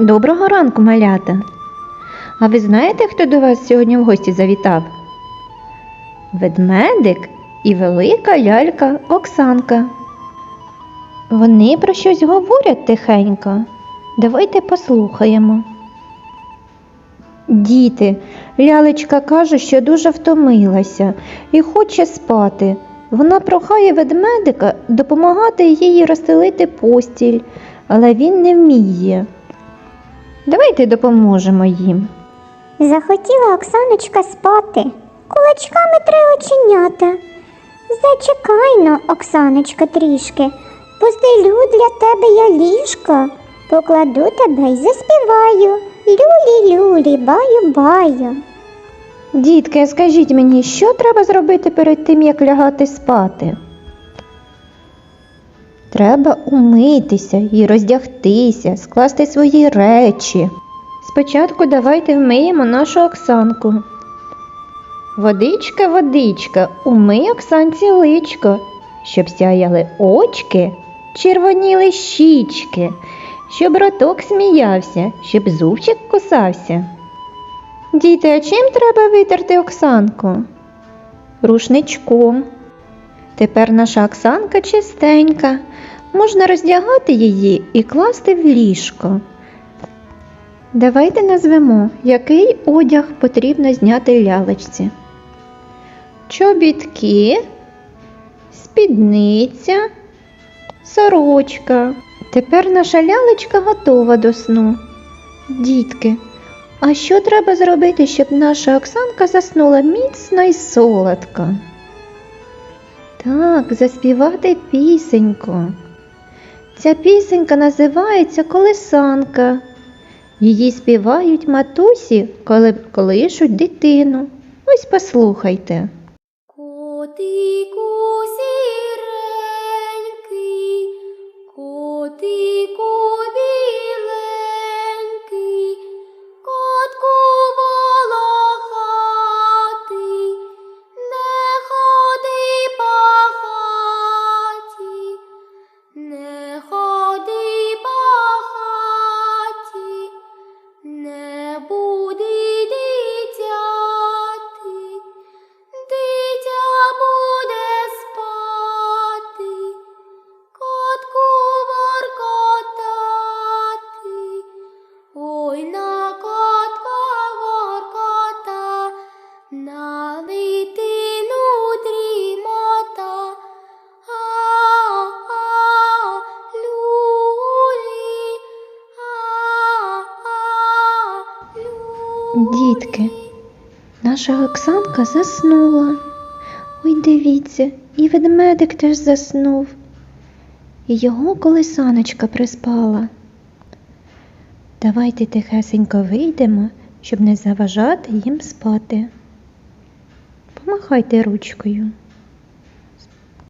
Доброго ранку, малята. А ви знаєте, хто до вас сьогодні в гості завітав? Ведмедик і велика лялька Оксанка. Вони про щось говорять тихенько. Давайте послухаємо. Діти, лялечка каже, що дуже втомилася і хоче спати. Вона прохає ведмедика допомагати їй розстелити постіль, але він не вміє. Давайте допоможемо їм. Захотіла Оксаночка спати, кулачками три оченята. Зачекай но, Оксаночка, трішки, постелю для тебе я ліжко, покладу тебе й заспіваю. Люлі-люлі, баю-баю. Дітки, скажіть мені, що треба зробити перед тим, як лягати спати? Треба умитися і роздягтися, скласти свої речі. Спочатку давайте вмиємо нашу Оксанку. Водичка, водичка, умий Оксанці личко, щоб сяяли очки, червоніли щічки, щоб роток сміявся, щоб зубчик кусався. Діти, а чим треба витерти Оксанку? Рушничком. Тепер наша Оксанка чистенька. Можна роздягати її і класти в ліжко. Давайте назвемо, який одяг потрібно зняти лялечці. Чобітки, спідниця, сорочка. Тепер наша лялечка готова до сну. Дітки, а що треба зробити, щоб наша Оксанка заснула міцно і солодко? Так, заспівати пісеньку. Ця пісенька називається Колесанка. Її співають матусі, коли колишуть дитину. Ось послухайте. Котику сіренький, котику Дітки, наша Оксанка заснула. Ой, дивіться, і ведмедик теж заснув. І його колесаночка приспала. Давайте тихесенько вийдемо, щоб не заважати їм спати. Помахайте ручкою.